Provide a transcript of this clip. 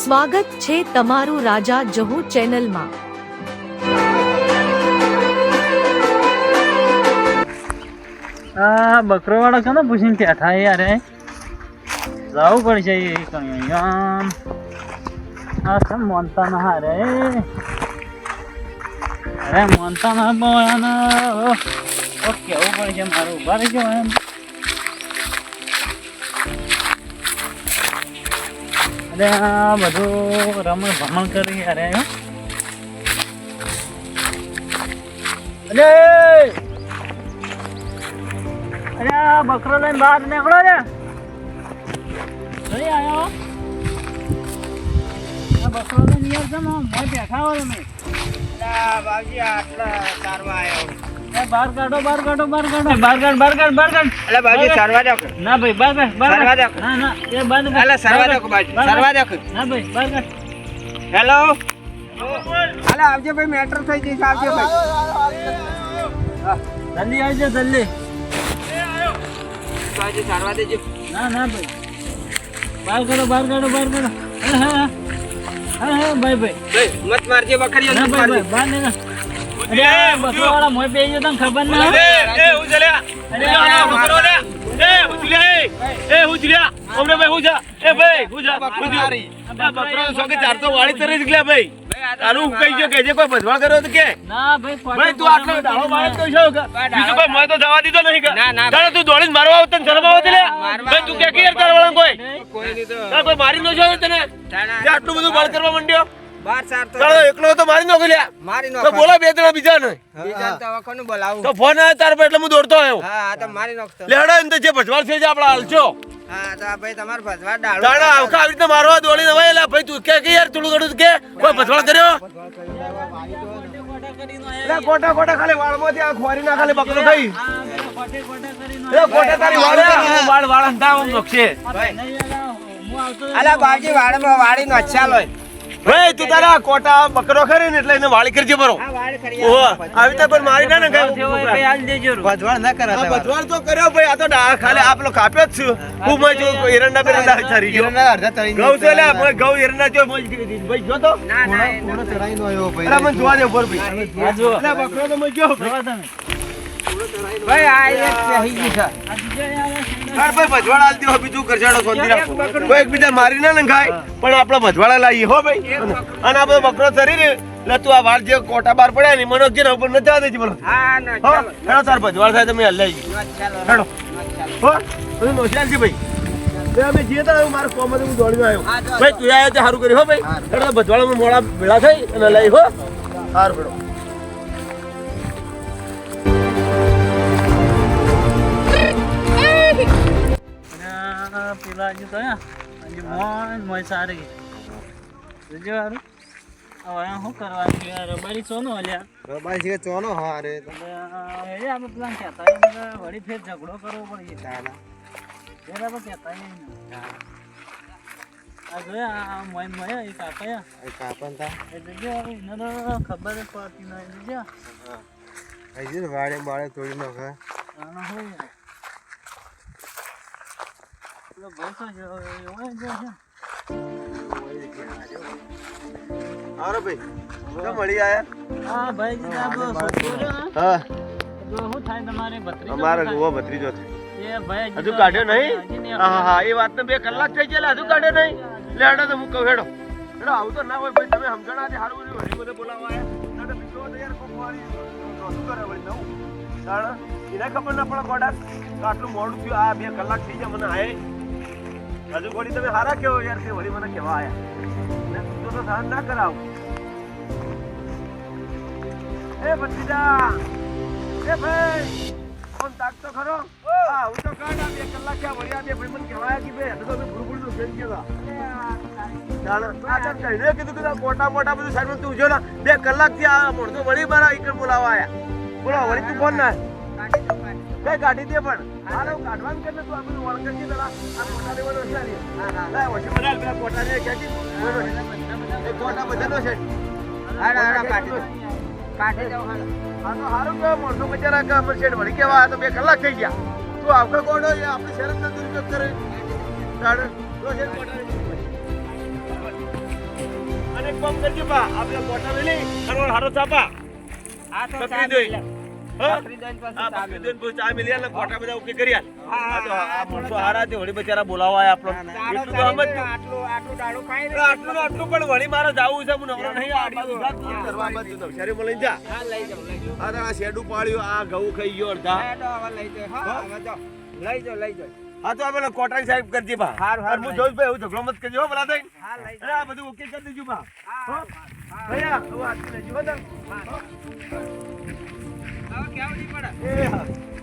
સ્વાગત છે તમારું રાજા જહુ ચેનલમાં. આ બકરો વાળો કનો પૂછીને ત્યાં થાય યાર? જવું પડશે એ કઈ આ કેમ મોનતા ના હારે. અરે મોનતા ના બોયાનો કેવું પડશે? મારું ઊભા રહેજો એમ. અરે આ બધું રમણ ભમણ કરી અરે અરે અરે આ બકરો લઈને બહાર નીકળો ને. કઈ આવ્યો. આ બકરો લઈને યાર તમે મોય બેઠા હો તમે આટલા સારવા આવ્યો. એ બહાર કાઢો બહાર કાઢો બહાર કાઢો બહાર કાઢ બહાર કાઢ બહાર કાઢ એટલે બાબજી સરવા દો ના ભાઈ બહાર કાઢ બહાર સરવા કાઢ દો. ના ના એ બંધ કાઢ એટલે સરવા દો બાજુ બહાર સરવા કાઢ. દો ના ભાઈ બહાર કાઢ હેલો હાલે આવજો ભાઈ મેટર થઈ જઈશ આવજો ભાઈ જલ્દી આવજો જલ્દી બાજુ સરવા દેજો ના ના ભાઈ બહાર કાઢો બહાર કાઢો બહાર કાઢો હા હા હા હા હા ભાઈ ભાઈ ભાઈ મત મારજો બકરીઓ ના મત ભાઈ મારજો ભાઈ બહાર નીકળ અરે બકરો વાળા મોય પેઈ ગયો તને ખબર ના હોય? અરે આ બકરો ભાઈ. આ તો- ના ભાઈ ભાઈ તું આટલો દાડો મારે તો છો કે? બીજું કોઈ મોય તો જવા દીધો નહીં કે. ના, ના. તારે તું દોડીને મારવા આવતો ને શરમ આવતી લે ભાઈ તું કે કે યાર તારા વાળા કોઈ? કોઈ નહીં તો. કોઈ મારી નો છો તને? આટલું બધું બળ કરવા માંડ્યો? બાર ચાર તો તારો એકલો તો મારી નો લ્યા મારી તો બોલા બે ત્રણ બીજા ને બીજાને તો હવે બોલાવું. તો ફોન આવ્યો તાર પર એટલે હું દોડતો આવ્યો. હા તો મારી નાખતો લેડા ને તો જે ભજવાડ છે જે આપડા હાલશો હા તો ભાઈ તમારે ભજવા ડાળો તાણા આવકા આવી રીતે મારવા દોડીને હવે એલા ભાઈ તું કે કે યાર થોડું ઘણું કે? કોઈ ભજવાડ કર્યો? ખાલી વાળમાંથી આ ખોરી ના ખાલી બકરો થઈ કોટા તારી વાળ. વાળ વાળ અંધાવ નોખશે અલા બાજી વાડમાં વાડીનો અચ્છા લોય. ભાઈ તું તારા કોટા બકરો ખરે ને એટલે એને વાળી કરજે બરો આવી. રીતે કોઈ મારી ના ને ભજવાળ ના કરા ભજવાળ તો કર્યો ભાઈ આ તો ડા- ખાલી આપલો કાપ્યો જ છું. હું. મેં જો એરંડા બેરંડા ચરી ગયો. ગૌ છે લે મેં ગૌ એરંડા જો ભાઈ જો તો. ના ના એ- અલા મને જોવા દે ઉપર ભાઈ. બકરો તો મેં ગયો ભાઈ આ એક છે. ભાઈ ભજવાડ બીજું કરજાડો શાંતિ રાખો. કોઈ એકબીજા મારી ના નખાય પણ આપણે ભજવાડા લાવીએ હો ભાઈ. અને આ બધો બકરો ચરી ને એટલે તું આ વાળ જે કોટા બાર પડ્યા ને મને જે ઉપર ન જવા દેજી બોલો. હા ના હેડો તાર ભજવાડ થાય તમે હલાઈ ચાલો. હેડો. હો બધું નોશિયાલજી ભાઈ? અમે તો મારા કોમ હું દોડીને આવ્યો. ભાઈ તું આયા તે સારું કર્યું હો ભાઈ. હેડો ભજવાડામાં મોડા ભેળા થઈ અને લઈ હો. સારું હજુ તો હજુ મોજ મોજ સારી. જોજો હારું. હવે શું કરવાનું છે? યાર રબારી સોનું હારે એટલે આપણે પેલા કહેતા વળી ફેર ઝઘડો કરવો પડે પેલા તો કહેતા. આ જોયા આ મોય મોય એ કાપયા એ જોજો હવે એને તો ખબર પડતી નહીં. જોજો. આનો હોય. પેલો ભાઈ તો જો એવો જ છે હારો ભાઈ તો મળી આયા? હા ભાઈ જી આ છોકરો હા શું થાય તમારે ભત્રીજો અમારા શું ભત્રીજો છે એ ભાઈ હજુ કાઢ્યો નહીં? હા હા એ વાત બે કલાક થઈ ગયા હજુ કાઢ્યો નહીં? લે હેડો તો હું કહું હેડો. હેડો આવું તો ના હોય ભાઈ તમે સમજણા સારું બધું બધે બોલાવવા ના બીજો કોક કરે નવું? એને ખબર ના પડે કોડા આટલું મોડું થયું આ બે કલાક થઈ ગયા મને આયે. હજુ ઘોડી તમે હારા કેવો યાર તે વળી મને કેવા આયા? બીજો તો સહન ના કરાવ. એ ભત્રીજા! એ ભાઈ! ફોન તાકતો ખરો? હા, હું તો કાઢ આ બે કલાક ક્યાં વળી આ બે ભાઈ મને કહેવાયા કે ભાઈ હજુ તો ભૂલ ભૂલનું ફેલ ગયા તો મોટા મોટા બધું સાઈડમાં તું ઉજો બે કલાકથી આ મોડતો વળી મારા ઈકણ બોલાવા આયા. બોલો વળી તું ફોન ના કઈ કાઢી દે પણ. હાલો કાઢવાનું કે તું? આપણે વળકર છે પેલા. આ કોટાને વડો ઉતારીએ લે ઓછી એ કોટા બધાનો છે. હાડા હાડા કાઢી બચારા કે આપણે શેડ વળી તો બે કલાક થઈ ગયા. તું આપણે કોડો આપણે શેરનો દુરુપયોગ કરે. તાડ અને કોમ કરજો આપણે કોટા વેલી આ તો બકરી લઈ જાઓ લઈ જાઓ હા તો પેલા કોટરાઈ સાહેબ કરજે બા હાર હાર હું જોઈશ ભાઈ હું ઝઘડો મત કરજો પેલા થઈ હા લઈ આ બધું ઓકે કરી દેજો બા હા ભૈયા હું હાથ લેજો બધા હા. પડે?